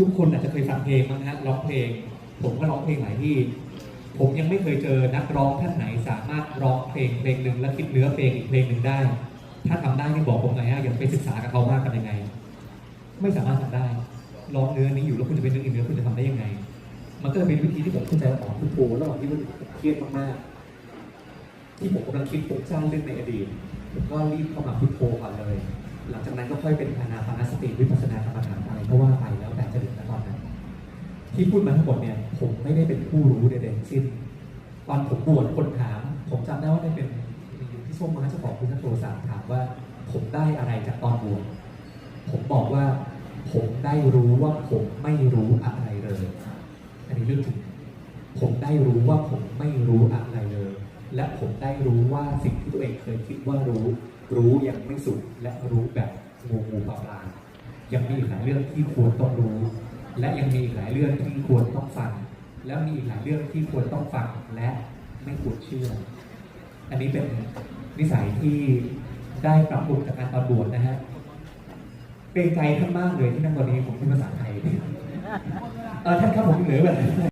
ทุกคนอาจจะเคยฟังเพลงมั้งฮะร้องเพลง ผมก็ร้องเพลงหลายที่ ผมยังไม่เคยเจอนักร้องท่านไหนสามารถร้องเพลงเพลงหนึ่งแล้วคิดเนื้อเพลงอีกเพลงหนึ่งได้ ถ้าทำได้นี่บอกผมหน่อยฮะอย่าไปศึกษากับเขามากกันยังไง ไม่สามารถทำได้ ร้องเนื้อนี้อยู่แล้วคุณจะเป็นเนื้ออีกเนื้อคุณจะทำได้ยังไง มันก็เลยเป็นวิธีที่ผมเข้าใจว่าอ๋อพุทโธระหว่างที่มันเครียดมากๆที่ผมกำลังคิดฟุ้านเรื่องในอดีตผมก็รีบเข้ามาพุทโธก่อนเลย หลังจากนั้นก็ค่อยเป็นอานาปานสติวิปัสสนากรรมฐานอะไรก็ว่าไปแล้วแต่จะถึงณตอนนั้น ที่พูดมาทั้งหมดเนี่ย ผมไม่ได้เป็นผู้รู้ใดๆทั้งสิ้นตอนผมบวชคนถาม ผมจำได้ว่าได้เป็นมีพี่ส้มมาเจ้าของพุทธโทรศัพท์ถามว่า ผมได้อะไรจากตอนบวชผมบอกว่า ผมได้รู้ว่าผมไม่รู้อะไรเลย อันนี้เรื่องจริงผมได้รู้ว่าผมไม่รู้อะไรเลย และผมได้รู้ว่าสิ่งที่ตัวเองเคยคิดว่ารู้ รู้ยังไม่สุดและรู้แบบงูงูปลาปลายังมีอีกหลายเรื่องที่ควรต้องรู้ และยังมีอีกหลายเรื่องที่ควรต้องฟัง และมีอีกหลายเรื่องที่ควรต้องฟังและไม่ควรเชื่อ อันนี้เป็นนิสัยที่ได้ปรับปรุงจากการตอนบวชนะฮะเป็นใจท่านมากเลยที่นั่งตอนนี้ผมพูดภาษาไทยเออท่านครับผมเหลือแบบ